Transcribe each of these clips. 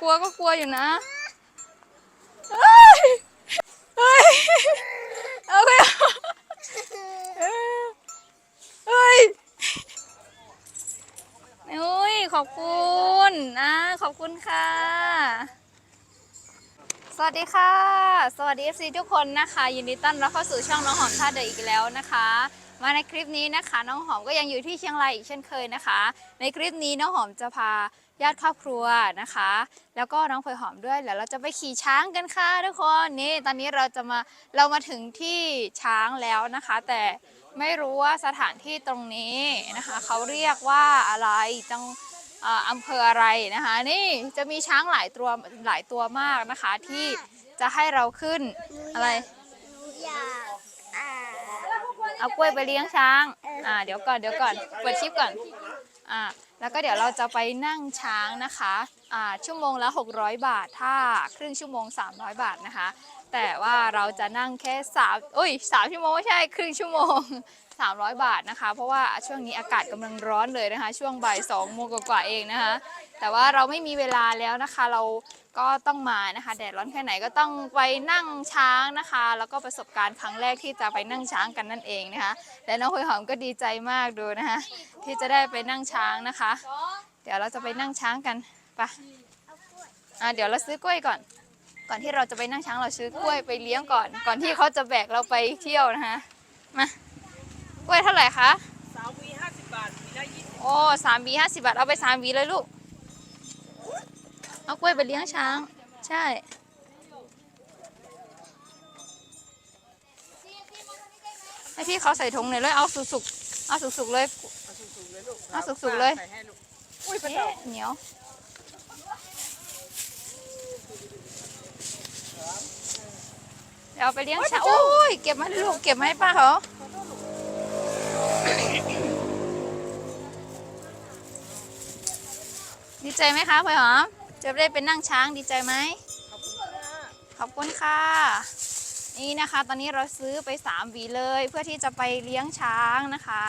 กลัวก็กลัวอยู่นะเฮ้ยเฮ้ยเอาไปเฮ้ยอุ้ยขอบคุณนะขอบคุณค่ะ สวัสดีค่ะ สวัสดี FC ทุกคนนะคะ ยินดีต้อนรับเข้าสู่ช่องน้องหอมท่าเดินอีกแล้วนะคะ มาในคลิปนี้นะคะ น้องหอมก็ยังอยู่ที่เชียงรายอีกเช่นเคยนะคะ ในคลิปนี้น้องหอมจะพาญาติครอบครัวนะคะ แล้วก็น้องเผยหอมด้วยแล้วเราจะไปขี่ช้างกันค่ะทุกคนนี่ตอนนี้เราจะมาเรามาถึงที่ช้างแล้วนะคะ แต่ไม่รู้ว่าสถานที่ตรงนี้นะคะเขาเรียกว่าอะไรจังอ่าอำเภออะไรนะคะ นี่จะมีช้างหลายตัวหลายตัวมากนะคะ ที่จะให้เราขึ้นอะไรอยากอ่า เอากล้วยไปเลี้ยงช้าง อ่า เดี๋ยวก่อน เดี๋ยวก่อน เปิดคลิปก่อน อ่า แล้วก็เดี๋ยวเราจะไปนั่งช้างนะคะ อ่า ชั่วโมงละ 600 บาท ถ้าครึ่งชั่วโมง 300 บาทนะคะ แต่ว่าเราจะนั่งแค่3อุ้ย3ชั่วโมงไม่ใช่ ครึ่งชั่วโมง 300 บาทนะคะ เพราะว่าช่วงนี้อากาศกำลังร้อนเลยนะคะ ช่วงบ่าย2โมงกว่าเองนะคะ แต่ว่าเราไม่มีเวลาแล้วนะคะ เราก็ต้องมานะคะแดดร้อนแค่ไหนก็ต้องไปนั่งช้างนะคะ แล้วก็ประสบการณ์ครั้งแรกที่จะไปนั่งช้างกันนั่นเองนะคะ และน้องหอยหอมก็ดีใจมากดูนะคะ ที่จะได้ไปนั่งช้างนะคะ เดี๋ยวเราจะไปนั่งช้างกันไปอะเดี๋ยวเราซื้อกล้วยก่อน ก่อนที่เราจะไปนั่งช้างเราซื้อกล้วยไปเลี้ยงก่อน ก่อนที่เขาจะแบกเราไปเที่ยวนะคะมา ล้วยเท่าไหร่คะสามวีห้าสิบบาทวีละยี่สิบโอ้สามวีห้าสิบาท เอาไปสามวีเลยลูก เอากล้วยไปเลี้ยงช้าง ใช่ให้พี่เขาใส่ถุงหน่อยเลยเอาสุกๆเอาสุกๆเลย เอาสูงๆเลยลูกเอาสุกๆเลย ใส่ให้ลูกอุ้ยปลาเอ๊ะเต่าเหนียว เดี๋ยวเอาไปเลี้ยงช้างโอ้ยเก็บมาให้ลูกเก็บมาให้ป้าเขา ดีใจไหมคะพลอยหอม จะได้เป็นนั่งช้างดีใจไหมขอบคุณค่ะขอบคุณค่ะ นี่นะคะ ตอนนี้เราซื้อไป3หวีเลย เพื่อที่จะไปเลี้ยงช้างนะคะ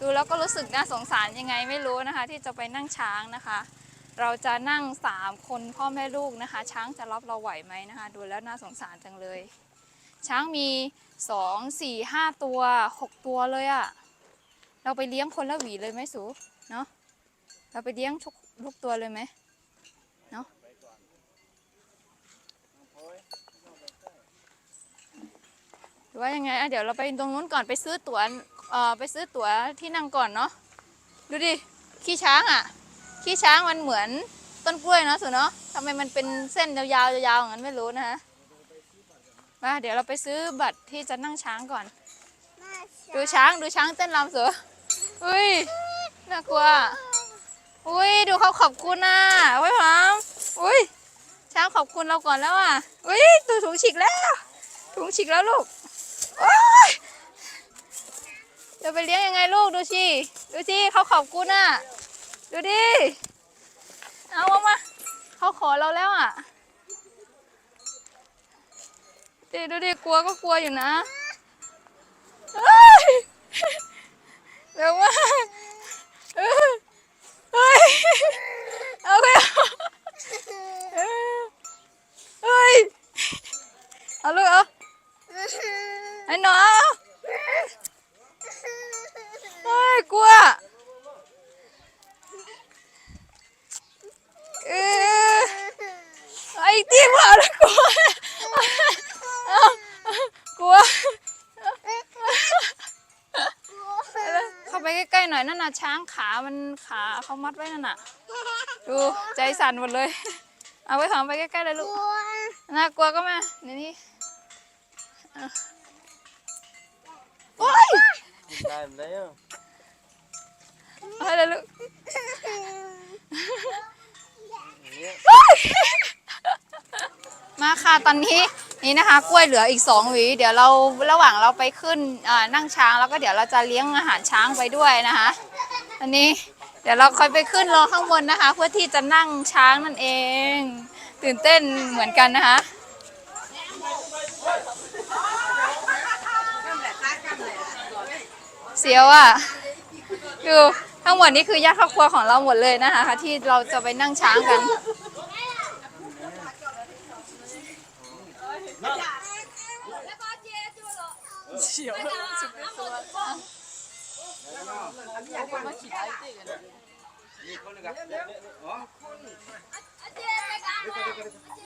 ดูแล้วก็รู้สึกน่าสงสารยังไงไม่รู้นะคะ ที่จะไปนั่งช้างนะคะ เราจะนั่ง 3 คนพ่อแม่ลูกนะคะ ช้างจะรับเราไหวไหมนะคะ ดูแล้วน่าสงสารจังเลย ช้างมี2 4 5 ตัว 6 ตัวเลยอะเราไปเลี้ยงคนละหวีเลยไหมสูเนาะเราไปเลี้ยงทุก ทุกตัวเลยไหมหรือว่ายังไงอะเดี๋ยวเราไปตรงนู้นก่อนไปซื้อตั๋วเอ่อไปซื้อตั๋วที่นั่งก่อนเนาะดูดิขี้ช้างอะขี้ช้างมันเหมือนต้นกล้วยเนาะสุเนาะทำไมมันเป็นเส้นยาวๆยาวๆอย่างนั้นไม่รู้นะคะมาเดี๋ยวเราไปซื้อบัตรที่จะนั่งช้างก่อนน่าดูช้างดูช้างเต้นรำเสืออุ้ยน่ากลัว อุ้ยดูเขาขอบคุณน่ะไว้ยพร้อมอุ้ยช้างขอบคุณเราก่อนแล้วอะอุ้ยตัวถุงฉีกแล้ว ถุงฉีกแล้วลูกโอ๊ยจะไปเลี้ยงยังไงลูกดูสิดูสิเขาขอบคุณน่ะ ดูดิเอามามาเขาขอเราแล้วอะดิดูดิกลัวก็กลัวอยู่นะเฮ้ยเร็วมาก ใกล้ๆหน่อยนั่นน่ะช้างขามันขาเขามัดไว้นั่นน่ะ ดูใจสั่นหมดเลย เอาไว้หอมไปใกล้ๆเลยลูกกลัวน่ากลัวก็มาเดี๋ยวนี้เอาโอ๊ยได้แล้วเอาเลยลูกเนี่ยมาค่ะตอนนี้ นี่นะคะกล้วยเหลืออีกสองหวีเดี๋ยวเราระหว่างเราไปขึ้นนั่งช้างแล้วก็เดี๋ยวเราจะเลี้ยงอาหารช้างไปด้วยนะคะอันนี้เดี๋ยวเราค่อยไปขึ้นรอข้างบนนะคะ เพื่อที่จะนั่งช้างนั่นเอง ตื่นเต้นเหมือนกันนะคะเสียวอะดูทั้งหมดนี้คือญาติครอบครัวของเราหมดเลยนะคะที่เราจะไปนั่งช้างกัน 那那把姐丢了。起了，准备说。来吧，来吧，来吧，我们起来这个了。你困了个？啊？阿姐，别干了。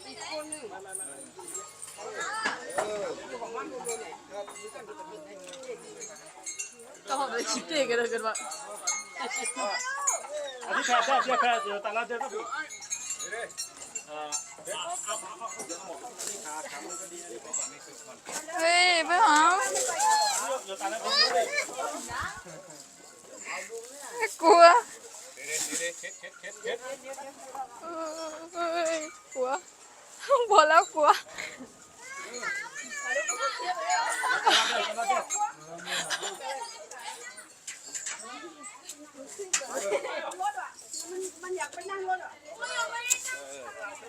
你困了？来来来。刚好在起这个，哥们。啊！你开，先先开，打那这个。啊！啊啊！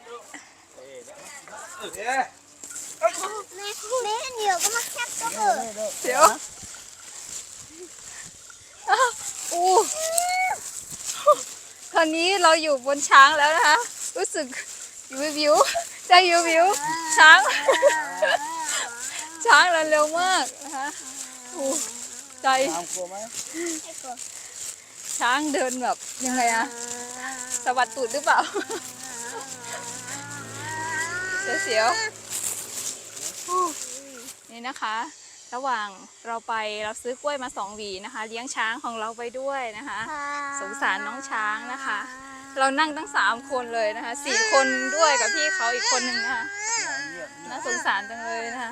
แม่แม่เดี๋ยวก็มาแคบก็เถอะเดี๋ยวอ้าวอู้ตอนนี้เราอยู่บนช้างแล้วนะคะ รู้สึกวิววิวใจวิววิวช้าง ช้างเราเร็วมากนะคะอู้ใจตามกลัวไหมช้างเดินแบบยังไงอะสะบัดตูดหรือเปล่า เสียวๆอู้นี่นะคะ ระหว่างเราไปเราซื้อกล้วยมาสองหวีนะคะ เลี้ยงช้างของเราไปด้วยนะคะ สงสารน้องช้างนะคะ เรานั่งตั้งสามคนเลยนะคะสี่คนด้วยกับพี่เขาอีกคนหนึ่งนะคะน่าสงสารจังเลยนะคะ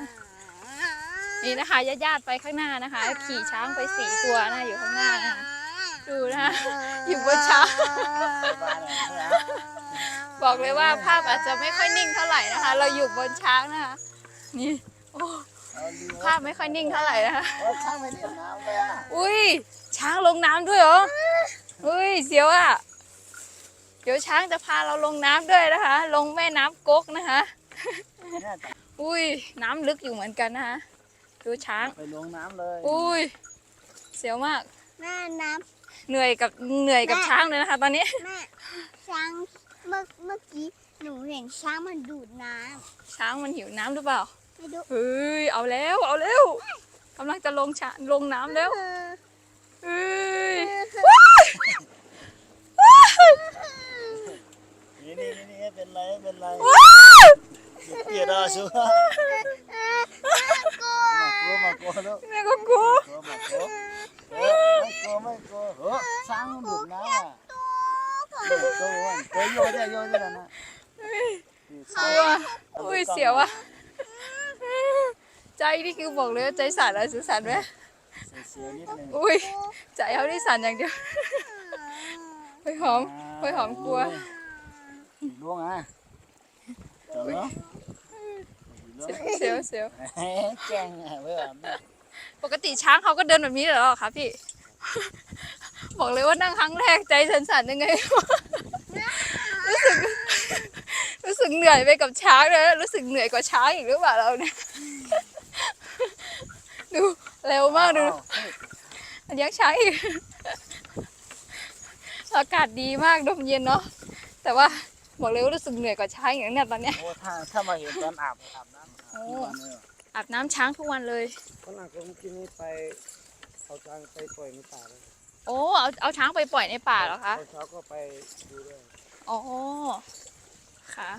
นี่นะคะญาติๆไปข้างหน้านะคะ ขี่ช้างไปสี่ตัวนะอยู่ข้างหน้านะคะดูนะคะอยู่บนช้าง บอกเลยว่าภาพอาจจะไม่ค่อยนิ่งเท่าไหร่นะคะ เราอยู่บนช้างนะคะ นี่โอ้ภาพไม่ค่อยนิ่งเท่าไหร่นะคะช่างไม่ได้น้ำเลยอะอุ้ยช้างลงน้ำด้วยเหรออุ้ยเสียวอะเดี๋ยวช้างจะพาเราลงน้ำด้วยนะคะ ลงแม่น้ำก๊กนะคะ อุ้ยน้ำลึกอยู่เหมือนกันนะคะดูช้างไปลงน้ำเลย อุ้ยเสียวมากแม่น้เหนื่อยกับเหนื่อยกับช้างเลยนะคะ ตอนนี้ำแม่ช้าง เมื่อเมื่อกี้หนูเห็นช้างมันดูดน้ช้างมันหิวน้ำหรือเปล่าำไม่รู้เฮ้ย เอาแล้ว เอาแล้วกำลังจะลงชาลงน้ำแล้วเออเฮ้ยนี่นี่นี่เป็นไรเป็นไรเกลียดอะชัวร์กลัวมากลัวลูกแม่ก็กลัวกลัวมากลัวเออไม่กลัวไม่กลัวเออช้างมันดุน้ำอะตัวตัว โยนได้โยนได้แล้วนะกลัวอุ้ยเสียวอะใจนี่คือบอกเลยว่าใจสั่นเลยสื่อสั่นไหมเสียนิดนึงอุ้ยใจเขาที่สั่นอย่างเดียวเฮ้ยหอมเฮ้ยหอมกลัวล่วงอะจบแล้วเสียวเสียวแจ้งอะเพื่อนปกติช้างเขาก็เดินแบบนี้เหรอคะพี่ บอกเลยว่านั่งครั้งแรกใจสั่นๆยังไง รู้สึก รู้สึกเหนื่อยไปกับช้างเลยรู้สึกเหนื่อยกว่าช้างอีกหรือเปล่าเราเนี่ย ดูเร็วมากดูเลี้ยงช้างอีก อากาศดีมากลมเย็นเนาะ แต่ว่าบอกเลยว่ารู้สึกเหนื่อยกว่าช้างอย่างเนี้ยตอนเนี้ยโอ้ถ้าถ้ามาเห็นตอนอาบอาบน้ำโอ้อาบน้ำช้างทุกวันเลยฝรั่งก็เมื่อกี้นี้ไปเอาช้างไปปล่อยในป่าเลย โอ้ เอาเอาช้างไปปล่อยในป่าเหรอคะ ตอนเช้าก็ไปดูด้วยอ๋อ ค่ะ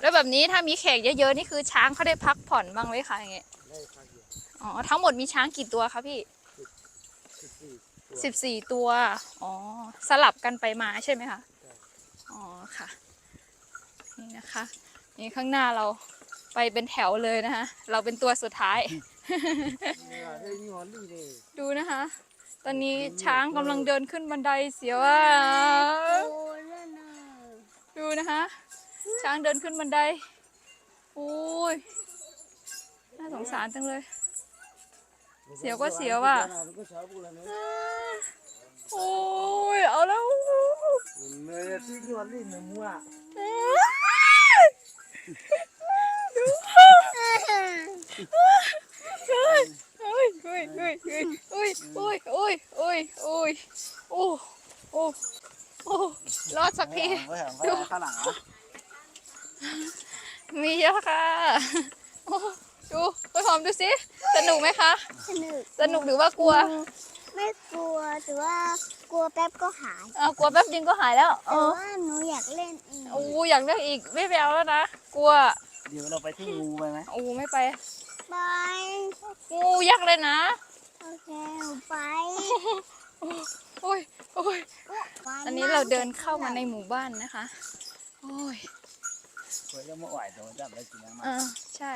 แล้วแบบนี้ถ้ามีแขกเยอะๆ นี่คือช้างเขาได้พักผ่อนบ้างไหมคะอย่างเงี้ย ได้พักอยู่อ๋อ ทั้งหมดมีช้างกี่ตัวคะพี่ สิบสี่ตัวสิบสี่ตัว อ๋อ สลับกันไปมาใช่ไหมคะอ๋อ ค่ะ นี่นะคะ นี่ข้างหน้าเราไปเป็นแถวเลยนะคะ เราเป็นตัวสุดท้าย เนี่ยได้ยี่ห้อนี่เลยดูนะคะ ตอนนี้ช้างกำลังเดินขึ้นบันไดเสียวอะดูนะคะ ช้างเดินขึ้นบันไดโอ้ยน่าสงสารจังเลย เสียวก็เสียวอะโอ้ยเอาแล้วเว่ากลัว ไม่กลัวแต่ว่ากลัวแป๊บก็หายเอากลัวแป๊บเดียวก็หายแล้วเอแต่อว่าหนูอยากเล่นอีกโอ้อยากเลือกอีกไม่ไปเอาแล้วนะกลัวเดี๋ยวเราไปที่งูไปไหมโอ้ไม่ไปไปงูยักษ์เลยนะโอเคหนูไปโอ้ยโอ้ยไปตอนนี้เราเดินเข้ามาในหมู่บ้านนะคะโอ้ย เพื่อจะมาไหวตัวจับได้กินยังมาเออใช่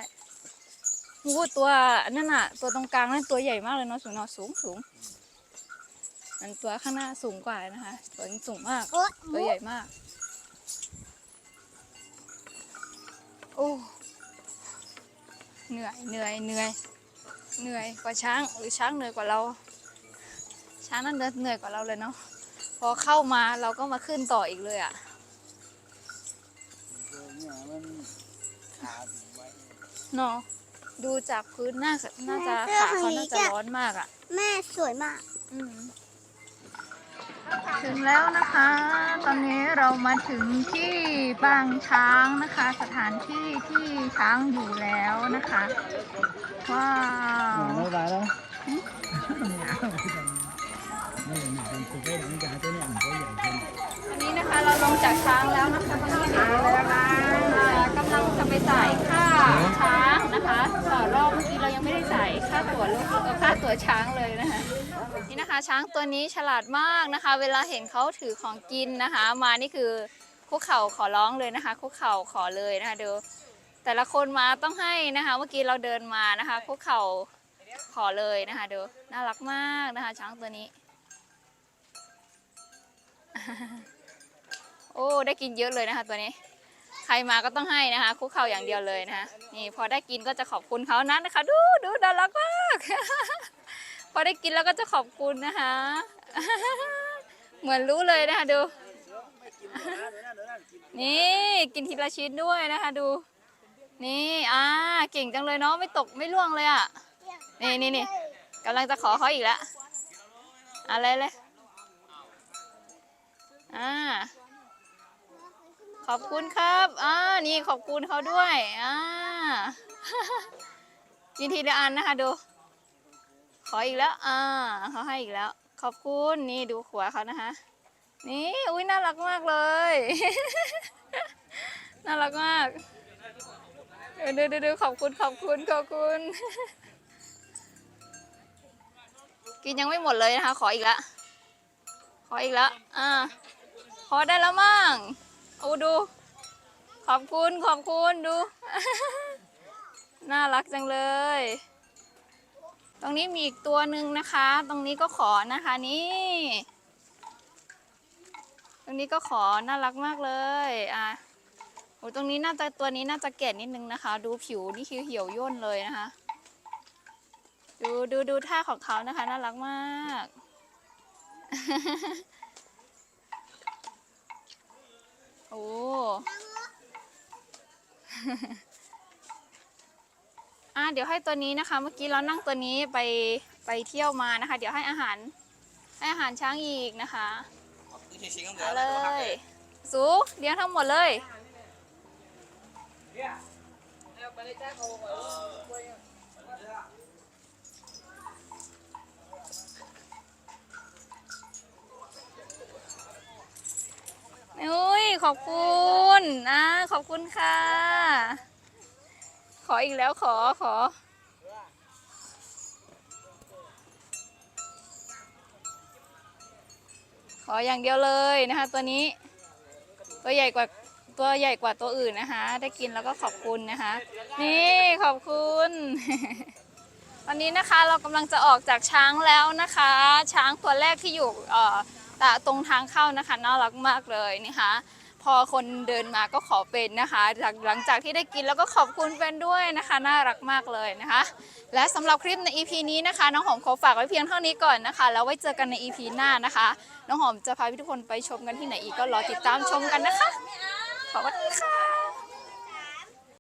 งูตัวนั่นน่ะ ตัวตรงกลางนั่นตัวใหญ่มากเลยเนาะสูงเนาะสูงสูงอันตัวข้างหน้าสูงกว่านะคะ ตัวนี้สูงมากโอ๊ยตัวใหญ่มาก โอ้เหนื่อยเหนื่อยเหนื่อยเหนื่อยกว่าช้างหรือช้างเหนื่อยกว่าเรา ช้างนั่นเดินเหนื่อยกว่าเราเลยเนาะพอเข้ามาเราก็มาขึ้นต่ออีกเลยอะ่ะตัวเนี่ยมันขาถึงไว้เนาะ ดูจากพื้นน่าจะน่าจะขาเขาน่าจะร้อนมากอะ แม่สวยมาก อืมถึงแล้วนะคะ ตอนนี้เรามาถึงที่บางช้างนะคะ สถานที่ที่ช้างอยู่แล้วนะคะ ว้าวไม่ได้แล้วอันนี้นะคะเราลงจากช้างแล้วนะคะตอนนี้เดี๋ยวเรากำลังจะไปจ่ายค่าช้าง วรถเอ่อค่าตัวช้างเลยนะคะนี่นะคะ ช้างตัวนี้ฉลาดมากนะคะ เวลาเห็นเขาถือของกินนะคะ มานี่คือคุกเข่าขอร้องเลยนะคะคุกเข่าขอเลยนะคะดูแต่ละคนมาต้องให้นะคะ เมื่อกี้เราเดินมานะคะคุกเข่าขอเลยนะคะดูน่ารักมากนะคะ ช้างตัวนี้ โอ้ได้กินเยอะเลยนะคะตัวนี้ ใครมาก็ต้องให้นะคะ คุกเข่าอย่างเดียวเลยนะคะนี่พอได้กินก็จะขอบคุณเขานะนะคะ ดูดูน่ารักมากพอได้กินแล้วก็จะขอบคุณนะคะ เหมือนรู้เลยนะคะดู นี่กินทีละชิ้นด้วยนะคะ ดู นี่อ่าเก่งจังเลยเนาะไม่ตกไม่ล่วงเลยอะนี่นี่นี่กำลังจะขอเขาอีกแล้วอะไรเลยอ่า ขอบคุณครับอ่านี่ขอบคุณเขาด้วยอ่ากินทีละอันนะคะดู ขออีกแล้วอ่าเขาให้อีกแล้ว ขอบคุณนี่ดูขัวเขานะคะนี่อุ้ยน่ารักมากเลย น่ารักมากดูดูดูดูขอบคุณขอบคุณขอบคุณ กินยังไม่หมดเลยนะคะ ขออีกแล้วขออีกแล้วอ่าขอได้แล้วมั่ง โอ้ดู ขอบคุณขอบคุณดู น่ารักจังเลย ตรงนี้มีอีกตัวหนึ่งนะคะ ตรงนี้ก็ขอนะคะนี่ ตรงนี้ก็ขอน่ารักมากเลยอะโอ้ตรงนี้น่าจะตัวนี้น่าจะแก่นิดนึงนะคะ ดูผิวนี่คือเหี่ยวย่นเลยนะคะ ดูดูดูท่าของเขานะคะ น่ารักมาก โอ้ อะเดี๋ยวให้ตัวนี้นะคะ เมื่อกี้เรานั่งตัวนี้ไปไปเที่ยวมานะคะ เดี๋ยวให้อาหาร ให้อาหารช้างอีกนะคะเอาเลย สูเลี้ยงทั้งหมดเลยอุ้ย ขอบคุณนะขอบคุณค่ะ ขออีกแล้วขอขอ ขออย่างเดียวเลยนะคะ ตัวนี้ ตัวใหญ่กว่าตัวใหญ่กว่าตัวอื่นนะคะ ได้กินแล้วก็ขอบคุณนะคะ นี่ขอบคุณตอนนี้นะคะเรากำลังจะออกจากช้างแล้วนะคะ ช้างตัวแรกที่อยู่เอ่อตะตรงทางเข้านะคะน่ารักมากเลยนะคะ พอคนเดินมาก็ขอเป็นนะคะจากหลังจากที่ได้กินแล้วก็ขอบคุณเป็นด้วยนะคะ น่ารักมากเลยนะคะ และสำหรับคลิปใน EP นี้นะคะน้องหอมขอฝากไว้เพียงเท่านี้ก่อนนะคะ แล้วไว้เจอกันใน EP หน้านะคะ น้องหอมจะพาทุกคนไปชมกันที่ไหนอีกก็รอติดตามชมกันนะคะขอบคุณค่ะ